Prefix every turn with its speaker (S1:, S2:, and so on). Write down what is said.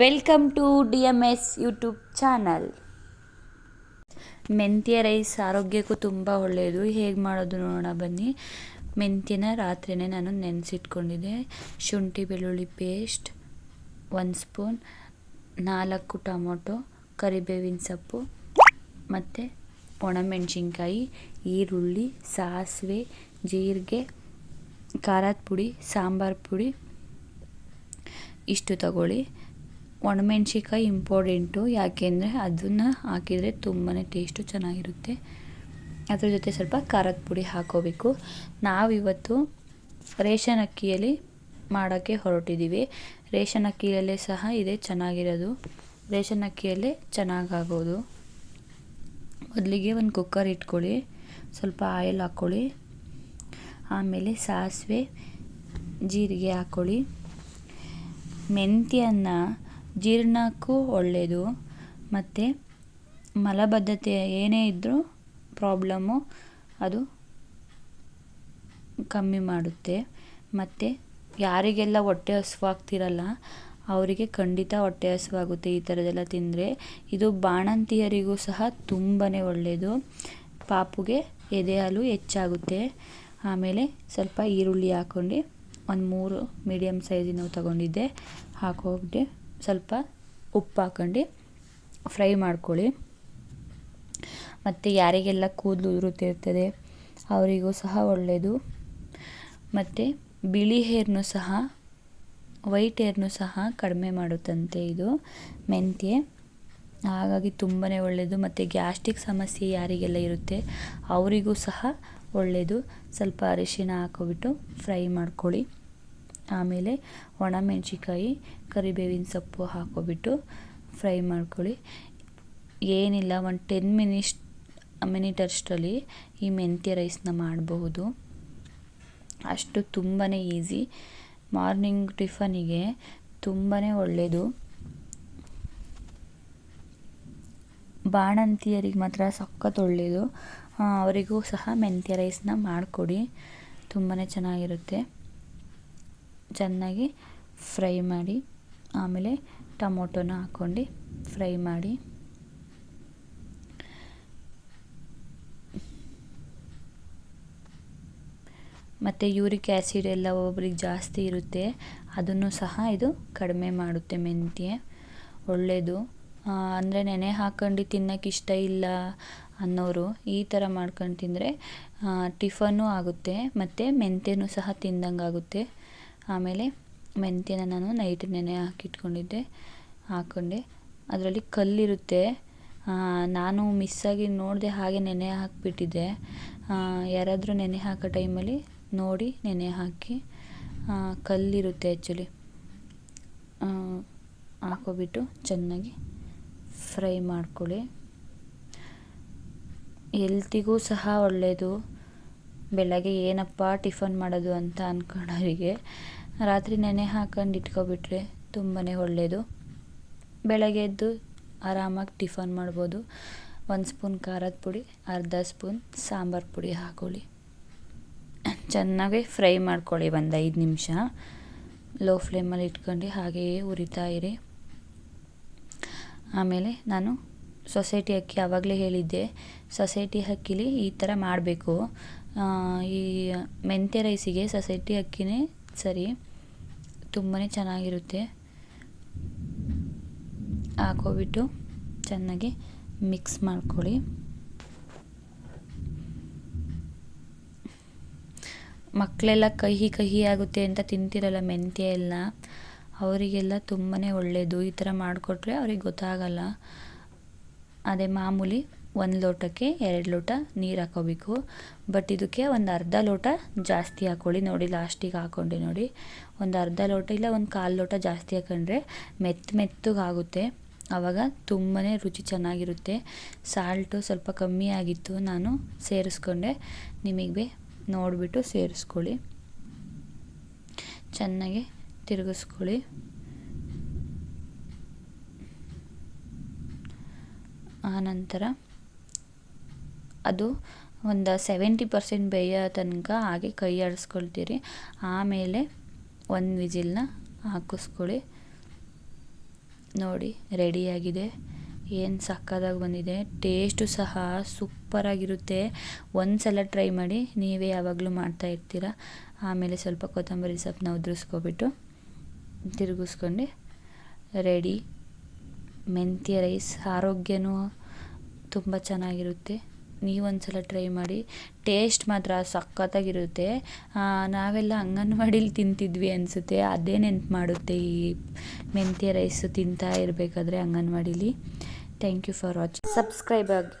S1: Welcome to D M S YouTube channel ಮೆಂತ್ಯ rice ಆರೋಗ್ಯಕ್ಕೂ ತುಂಬ ಒಳ್ಳೆಯದು. ಹೇಗೆ ಮಾಡೋದು ನೋಡೋಣ ಬನ್ನಿ. ಮೆಂತ್ಯನ ರಾತ್ರಿನೇ ನಾನು ನೆನೆಸಿಟ್ಕೊಂಡಿದ್ದೆ. ಶುಂಠಿ ಬೆಳ್ಳುಳ್ಳಿ ಪೇಸ್ಟ್ ಒಂದು ಸ್ಪೂನ್ ನಾಲ್ಕು ಟೊಮೊಟೊ, ಕರಿಬೇವಿನ ಸೊಪ್ಪು, ಮತ್ತು ಒಣಮೆಣಸಿನ್ಕಾಯಿ, ಈರುಳ್ಳಿ, ಸಾಸಿವೆ, ಜೀರಿಗೆ, ಖಾರದ ಪುಡಿ, ಸಾಂಬಾರು ಪುಡಿ, ಇಷ್ಟು ತಗೊಳ್ಳಿ. ಒಣಮೆಣ್ಸಿಕಾಯಿ ಇಂಪಾರ್ಟೆಂಟು. ಯಾಕೆಂದರೆ ಅದನ್ನು ಹಾಕಿದರೆ ತುಂಬಾ ಟೇಸ್ಟು ಚೆನ್ನಾಗಿರುತ್ತೆ. ಅದ್ರ ಜೊತೆ ಸ್ವಲ್ಪ ಖಾರದ ಪುಡಿ ಹಾಕೋಬೇಕು. ನಾವಿವತ್ತು ರೇಷನ್ ಅಕ್ಕಿಯಲ್ಲಿ ಮಾಡೋಕ್ಕೆ ಹೊರಟಿದ್ದೀವಿ. ರೇಷನ್ ಅಕ್ಕಿಯಲ್ಲೇ ಸಹ ಇದೆ, ಚೆನ್ನಾಗಿರೋದು. ರೇಷನ್ ಅಕ್ಕಿಯಲ್ಲೇ ಚೆನ್ನಾಗಾಗೋದು. ಮೊದಲಿಗೆ ಒಂದು ಕುಕ್ಕರ್ ಇಟ್ಕೊಳ್ಳಿ, ಸ್ವಲ್ಪ ಆಯಿಲ್ ಹಾಕ್ಕೊಳ್ಳಿ. ಆಮೇಲೆ ಸಾಸಿವೆ, ಜೀರಿಗೆ ಹಾಕ್ಕೊಳ್ಳಿ. ಮೆಂತ್ಯನ್ನ ಜೀರ್ಣಕ್ಕೂ ಒಳ್ಳೆಯದು ಮತ್ತು ಮಲಬದ್ಧತೆ ಏನೇ ಇದ್ದರೂ ಪ್ರಾಬ್ಲಮ್ಮು ಅದು ಕಮ್ಮಿ ಮಾಡುತ್ತೆ. ಮತ್ತು ಯಾರಿಗೆಲ್ಲ ಹೊಟ್ಟೆ ಹಸುವಾಗ್ತಿರಲ್ಲ, ಅವರಿಗೆ ಖಂಡಿತ ಹೊಟ್ಟೆ ಹಸುವಾಗುತ್ತೆ ಈ ಥರದೆಲ್ಲ ತಿಂದರೆ. ಇದು ಬಾಣಂತಿಯರಿಗೂ ಸಹ ತುಂಬಾ ಒಳ್ಳೆಯದು ಪಾಪುಗೆ ಎದೆ ಹಾಲು ಹೆಚ್ಚಾಗುತ್ತೆ. ಆಮೇಲೆ ಸ್ವಲ್ಪ ಈರುಳ್ಳಿ ಹಾಕ್ಕೊಂಡು ಒಂದು ಮೂರು ಮೀಡಿಯಮ್ ಸೈಜಿನವು ತಗೊಂಡಿದ್ದೆ. ಹಾಕೋಬಿಟ್ಟು ಸ್ವಲ್ಪ ಉಪ್ಪು ಹಾಕ್ಕೊಂಡು ಫ್ರೈ ಮಾಡ್ಕೊಳ್ಳಿ. ಮತ್ತು ಯಾರಿಗೆಲ್ಲ ಕೂದಲು ಉದುರುತ್ತಿರ್ತದೆ ಅವರಿಗೂ ಸಹ ಒಳ್ಳೆಯದು. ಮತ್ತು ಬಿಳಿ ಹೇರ್ನು ಸಹ, ವೈಟ್ ಹೇರ್ನು ಸಹ ಕಡಿಮೆ ಮಾಡುತ್ತಂತೆ ಇದು ಮೆಂತ್ಯೆ. ಹಾಗಾಗಿ ತುಂಬಾ ಒಳ್ಳೆಯದು. ಮತ್ತು ಗ್ಯಾಸ್ಟ್ರಿಕ್ ಸಮಸ್ಯೆ ಯಾರಿಗೆಲ್ಲ ಇರುತ್ತೆ ಅವರಿಗೂ ಸಹ ಒಳ್ಳೆಯದು. ಸ್ವಲ್ಪ ಅರಿಶಿನ ಹಾಕೋಬಿಟ್ಟು ಫ್ರೈ ಮಾಡ್ಕೊಳ್ಳಿ. ಆಮೇಲೆ ಒಣಮೆಣ್ಸಿಕಾಯಿ ಕರಿಬೇವಿನ ಸೊಪ್ಪು ಹಾಕೋಬಿಟ್ಟು ಫ್ರೈ ಮಾಡ್ಕೊಳ್ಳಿ. ಏನಿಲ್ಲ, ಒಂದು ಟೆನ್ ಮಿನಿಟ್ಸ್ ಮಿನಿಟ್ ಅಷ್ಟರಲ್ಲಿ ಈ ಮೆಂತ್ಯ ರೈಸ್ನ ಮಾಡಬಹುದು. ಅಷ್ಟು ತುಂಬಾ ಈಸಿ ಮಾರ್ನಿಂಗ್ ಟಿಫನಿಗೆ ತುಂಬಾ ಒಳ್ಳೆಯದು ಬಾಣಂತಿಯರಿಗೆ ಮಾತ್ರ ಸಖತ್ ಒಳ್ಳೆಯದು ಅವರಿಗೂ ಸಹ ಮೆಂತ್ಯ ರೈಸ್ನ ಮಾಡಿಕೊಡಿ. ತುಂಬಾ ಚೆನ್ನಾಗಿರುತ್ತೆ. ಚೆನ್ನಾಗಿ ಫ್ರೈ ಮಾಡಿ, ಆಮೇಲೆ ಟೊಮೊಟೊನ ಹಾಕ್ಕೊಂಡು ಫ್ರೈ ಮಾಡಿ. ಮತ್ತು ಯೂರಿಕ್ ಆ್ಯಸಿಡ್ ಎಲ್ಲ ಒಬ್ರಿಗೆ ಜಾಸ್ತಿ ಇರುತ್ತೆ, ಅದನ್ನು ಸಹ ಇದು ಕಡಿಮೆ ಮಾಡುತ್ತೆ ಮೆಂತ್ಯೆ. ಒಳ್ಳೆಯದು ಅಂದರೆ ನೆನೆ ಹಾಕೊಂಡು ತಿನ್ನೋಕೆ ಇಷ್ಟ ಇಲ್ಲ ಅನ್ನೋರು ಈ ಥರ ಮಾಡ್ಕೊಂಡು ತಿಂದರೆ ಟಿಫನ್ನು ಆಗುತ್ತೆ, ಮತ್ತು ಮೆಂತ್ಯನೂ ಸಹ ತಿಂದಂಗೆ ಆಗುತ್ತೆ ಆಮೇಲೆ ಮೆಂತ್ಯನ ನಾನು ನೈಟ್ ನೆನೆ ಹಾಕಿಟ್ಕೊಂಡಿದ್ದೆ ಹಾಕ್ಕೊಂಡೆ ಅದರಲ್ಲಿ ಕಲ್ಲಿರುತ್ತೆ. ನಾನು ಮಿಸ್ಸಾಗಿ ನೋಡಿದೆ ಹಾಗೆ ನೆನೆ ಹಾಕಿಬಿಟ್ಟಿದ್ದೆ. ಯಾರಾದರೂ ನೆನೆ ಹಾಕೋ ಟೈಮಲ್ಲಿ ನೋಡಿ ನೆನೆ ಹಾಕಿ ಕಲ್ಲಿರುತ್ತೆ ಆ್ಯಕ್ಚುಲಿ ಹಾಕೋಬಿಟ್ಟು ಚೆನ್ನಾಗಿ ಫ್ರೈ ಮಾಡ್ಕೊಳ್ಳಿ. ಎಲ್ತಿಗೂ ಸಹ ಒಳ್ಳೆಯದು ಬೆಳಗ್ಗೆ ಏನಪ್ಪ ಟಿಫನ್ ಮಾಡೋದು ಅಂತ ಅಂದ್ಕೊಳ್ಳೋರಿಗೆ ರಾತ್ರಿ ನೆನೆ ಹಾಕೊಂಡು ಇಟ್ಕೊಬಿಟ್ರೆ ತುಂಬಾ ಒಳ್ಳೆಯದು ಬೆಳಗ್ಗೆ ಎದ್ದು ಆರಾಮಾಗಿ ಟಿಫನ್ ಮಾಡ್ಬೋದು. ಒಂದು ಸ್ಪೂನ್ ಖಾರದ ಪುಡಿ, ಅರ್ಧ ಸ್ಪೂನ್ ಸಾಂಬಾರು ಪುಡಿ ಹಾಕೊಳ್ಳಿ. ಚೆನ್ನಾಗಿ ಫ್ರೈ ಮಾಡ್ಕೊಳ್ಳಿ ಒಂದು ಐದು ನಿಮಿಷ. ಲೋ ಫ್ಲೇಮಲ್ಲಿ ಇಟ್ಕೊಂಡು ಹಾಗೆಯೇ ಉರಿತಾ ಇರಿ. ಆಮೇಲೆ ನಾನು ಸೊಸೈಟಿ ಅಕ್ಕಿ ಆವಾಗಲೇ ಹೇಳಿದ್ದೆ. ಸೊಸೈಟಿ ಅಕ್ಕಿಲಿ ಈ ಥರ ಮಾಡಬೇಕು. ಈ ಮೆಂತ್ಯ ರೈಸಿಗೆ ಸೊಸೈಟಿ ಅಕ್ಕಿನೇ ಸರಿ. ತುಂಬಾ ಚೆನ್ನಾಗಿರುತ್ತೆ. ಹಾಕೋಬಿಟ್ಟು ಚೆನ್ನಾಗಿ ಮಿಕ್ಸ್ ಮಾಡ್ಕೊಳ್ಳಿ. ಮಕ್ಕಳೆಲ್ಲ ಕಹಿ ಕಹಿ ಆಗುತ್ತೆ ಅಂತ ತಿಂತಿರಲ್ಲ ಮೆಂತ್ಯ ಎಲ್ಲ. ಅವರಿಗೆಲ್ಲ ತುಂಬಾ ಒಳ್ಳೆಯದು ಈ ಥರ ಮಾಡಿಕೊಟ್ರೆ ಅವ್ರಿಗೆ ಗೊತ್ತಾಗಲ್ಲ. ಅದೇ ಮಾಮೂಲಿ ಒಂದು ಲೋಟಕ್ಕೆ ಎರಡು ಲೋಟ ನೀರು ಹಾಕೋಬೇಕು. ಬಟ್ ಇದಕ್ಕೆ ಒಂದು ಅರ್ಧ ಲೋಟ ಜಾಸ್ತಿ ಹಾಕ್ಕೊಳ್ಳಿ ನೋಡಿ ಲಾಸ್ಟಿಗೆ ಹಾಕ್ಕೊಂಡು ನೋಡಿ. ಒಂದು ಅರ್ಧ ಲೋಟ ಇಲ್ಲ, ಒಂದು ಕಾಲು ಲೋಟ ಜಾಸ್ತಿ ಹಾಕೊಂಡ್ರೆ ಮೆತ್ತ ಮೆತ್ತಗಾಗುತ್ತೆ ಆವಾಗ ತುಂಬಾ ರುಚಿ ಚೆನ್ನಾಗಿರುತ್ತೆ. ಸಾಲ್ಟು ಸ್ವಲ್ಪ ಕಮ್ಮಿ ಆಗಿತ್ತು, ನಾನು ಸೇರಿಸ್ಕೊಂಡೆ. ನಿಮಗೆ ನೋಡಿಬಿಟ್ಟು ಸೇರಿಸ್ಕೊಳ್ಳಿ. ಚೆನ್ನಾಗಿ ತಿರುಗಿಸ್ಕೊಳ್ಳಿ. ಆನಂತರ ಅದು ಒಂದು ಸೆವೆಂಟಿ ಪರ್ಸೆಂಟ್ ಬೇಯೋ ತನಕ ಹಾಗೆ ಕೈ ಆಡಿಸ್ಕೊಳ್ತೀರಿ. ಆಮೇಲೆ ಒಂದು ವಿಜಿಲ್ನ ಹಾಕಿಸ್ಕೊಳ್ಳಿ. ನೋಡಿ ರೆಡಿಯಾಗಿದೆ ಏನು ಸಕ್ಕದಾಗಿ ಬಂದಿದೆ. ಟೇಸ್ಟು ಸಹ ಸೂಪರಾಗಿರುತ್ತೆ ಒಂದು ಸಲ ಟ್ರೈ ಮಾಡಿ ನೀವೇ ಯಾವಾಗಲೂ ಮಾಡ್ತಾ ಇರ್ತೀರ. ಆಮೇಲೆ ಸ್ವಲ್ಪ ಕೊತ್ತಂಬರಿ ಸೊಪ್ಪನ್ನ ಉದುರಿಸ್ಕೊಬಿಟ್ಟು ತಿರುಗಿಸ್ಕೊಂಡು ರೆಡಿ ಮೆಂತ್ಯ ರೈಸ್ ಆರೋಗ್ಯನೂ ತುಂಬ ಚೆನ್ನಾಗಿರುತ್ತೆ. ನೀವೊಂದ್ಸಲ ಟ್ರೈ ಮಾಡಿ ಟೇಸ್ಟ್ ಮಾತ್ರ ಸಖತ್ತಾಗಿರುತ್ತೆ. ನಾವೆಲ್ಲ ಅಂಗನವಾಡೀಲಿ ತಿಂತಿದ್ವಿ ಅನಿಸುತ್ತೆ. ಅದೇ ನೆನ್ಪು ಮಾಡುತ್ತೆ ಈ ಮೆಂತ್ಯ ರೈಸು ತಿಂತಾ ಇರಬೇಕಾದ್ರೆ ಅಂಗನವಾಡೀಲಿ. Thank you for watching subscribe ಆಗಿ.